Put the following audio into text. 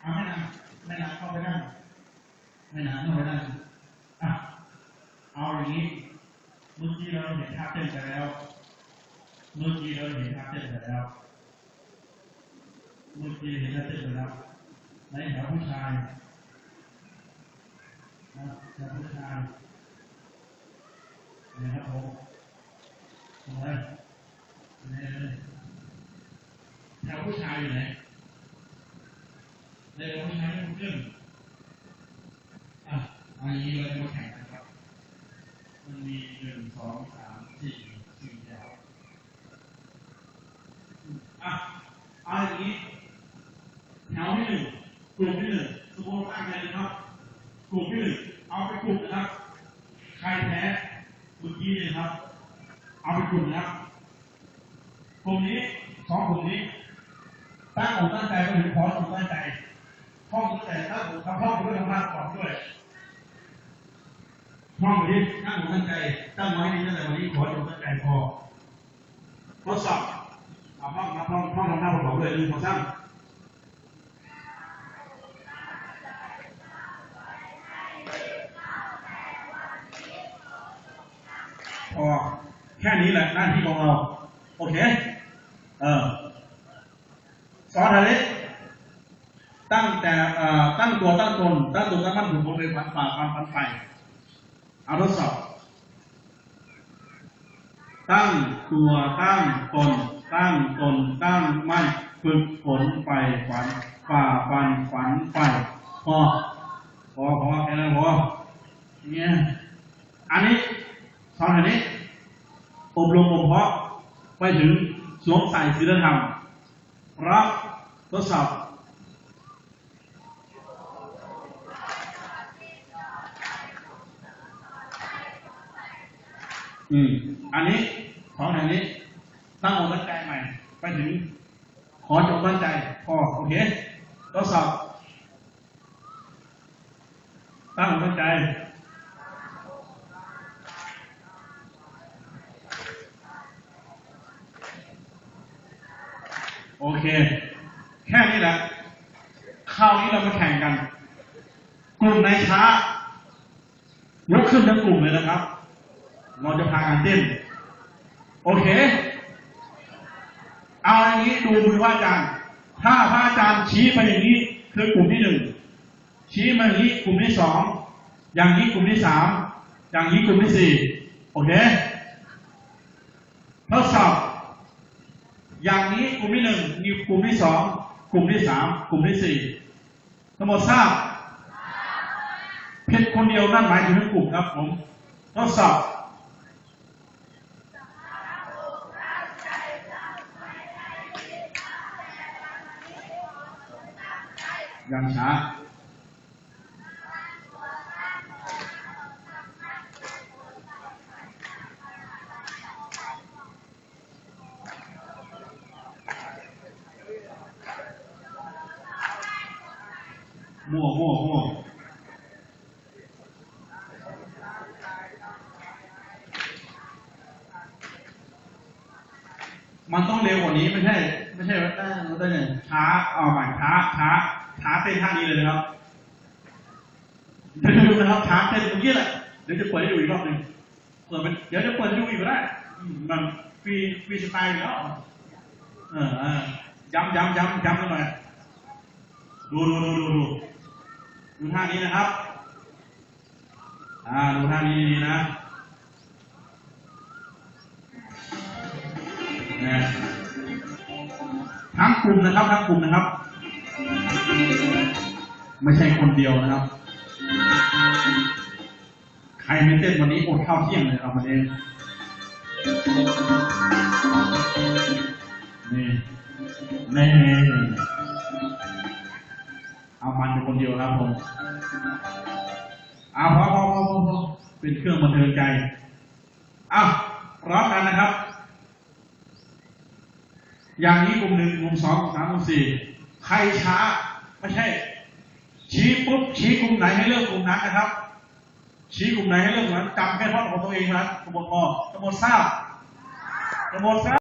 เอาไม่นะไม่นะเข้าไปได้ไม่นะเข้าไปได้อเอาอย่างนี้เมื่อกี้เราเห็นท่าเต้นไปแล้วเมื่อกี้เราเห็นท่าเต้นไปแล้วเมื่อกี้เห็นท่าเต้นไปแล้วในแถวผู้ชายนะแถวผู้ชายนะครับผมทำไม ผู้ชายอยู่ไหนในแถวผู้ชายไม่ขึ้นอะอันนี้เราจะมาแข่งกันครับ มันมีหนึ่งสองสามสี่สี่แถวอะเอาอย่างนี้แถวที่หนึ่งกลุ่มที่หนึ่งสมมติตั้งใจนะครับ กลุ่มที่หนึ่งเอาไปกลุ่มนะครับ ใครแพ้เมื่อกี้เนี่ยครับ เอาไปกลุ่มนะครับกลุ่มนี้สองกลุ่มนี้ ตั้งอกตั้งใจก็ถึงขออกตั้งใจท่องตั้งใจตั้งอกทำท่องด้วยทำท่าก่อนด้วยท่องไปดิตั้งอกตั้งใจ ตั้งไว้ดีตั้งแต่วันนี้ขออกตั้งใจพอทดสอบเอาท่องนะท่องท่องทำท่าประกอบด้วยหนึ่งสองสามพอแค่นี้แหละหน้าที่ของเรา โอเค เออ สอนอะไรตั้งแต่อ่อตั้งตัวตั้งตนตั้งตัวตั้งมั่นถึงบนเป็นฝันฝ่าความฝันไฟเอาทดสอบตั้งตัวตั้งตนตั้งตนตั้งมั่นฝึกฝนไฟฝันฝ่าฟันฝันไฟพอพอพอแค่นั้นพอเนี่ยอันนี้สอนอันนี้อบรมบ่มเพาะไปถึงสวมใส่ศีลธรรมเพรับ ทดสอบอืม อันนี้สอนอันนี้ ตั้งอกตั้งใจใหม่ ไปถึง ขอจบตั้งใจพอโอเคทดสอบตั้งอกตั้งใจโอเค แค่นี้แหละ คราว นี้เรามาแข่งกัน กลุ่มไหนช้ายกขึ้นทั้งกลุ่มเลยนะครับ เราจะพากันเต้น โอเค เอาอย่างนี้ดูมือพระอาจารย์ ถ้าพระอาจารย์ชี้ไปอย่างนี้คือกลุ่มที่หนึ่ง ชี้มาอย่างนี้กลุ่มที่สอง อย่างนี้กลุ่มที่สาม อย่างนี้กลุ่มที่สี่ โอเค ทดสอบ อย่างนี้กลุ่มที่หนึ่งมีกลุ่มที่สอง กลุ่มที่สาม กลุ่มที่สี่ ทั้งหมดทราบผิดคนเดียวนั่นหมายถึงทั้งกลุ่มครับผมทดสอบอย่างช้า มั่วมั่วมั่วมันต้องเร็วกว่านี้ไม่ใช่ ไม่ใช่ว่าได้มันได้ไงช้าเอาใหม่ช้าช้าช้าเต้นท่านี้เลยนะครับเดี๋ยวดูนะครับช้าเต้นเมื่อกี้แหละเดี๋ยวจะเปิดให้ดูอีกรอบหนึ่งเปิดเป็นเดี๋ยวจะเปิดให้ดูอีกก็ได้มันฟรีฟรีสไตล์อยู่แล้วเออย้ำย้ำย้ำย้ำกันหน่อยดูดูดูดูดู ดูท่านี้นะครับ อ่า ดูท่านี้ดีๆนะทั้งกลุ่มนะครับทั้งกลุ่มนะครับ ไม่ใช่คนเดียวนะครับ ใครไม่เต้นวันนี้อดข้าวเที่ยงเลยเอามาเองนี่นี่ เอามันเป็นคนเดียวครับผมเอาพอพอพอพอเป็นเครื่องบันเทิงใจเอาร้องกันนะครับ อย่างนี้กลุ่มหนึ่งกลุ่มสองกลุ่มสามกลุ่มสี่ใครช้าไม่ใช่ ชี้ปุ๊บชี้กลุ่มไหนให้เลือกกลุ่มนั้นนะครับ ชี้กลุ่มไหนให้เลือกกลุ่มนั้นจำแค่ท่อนของตัวเองนะทั้งหมดพอทั้งหมดทราบทั้งหมดทราบ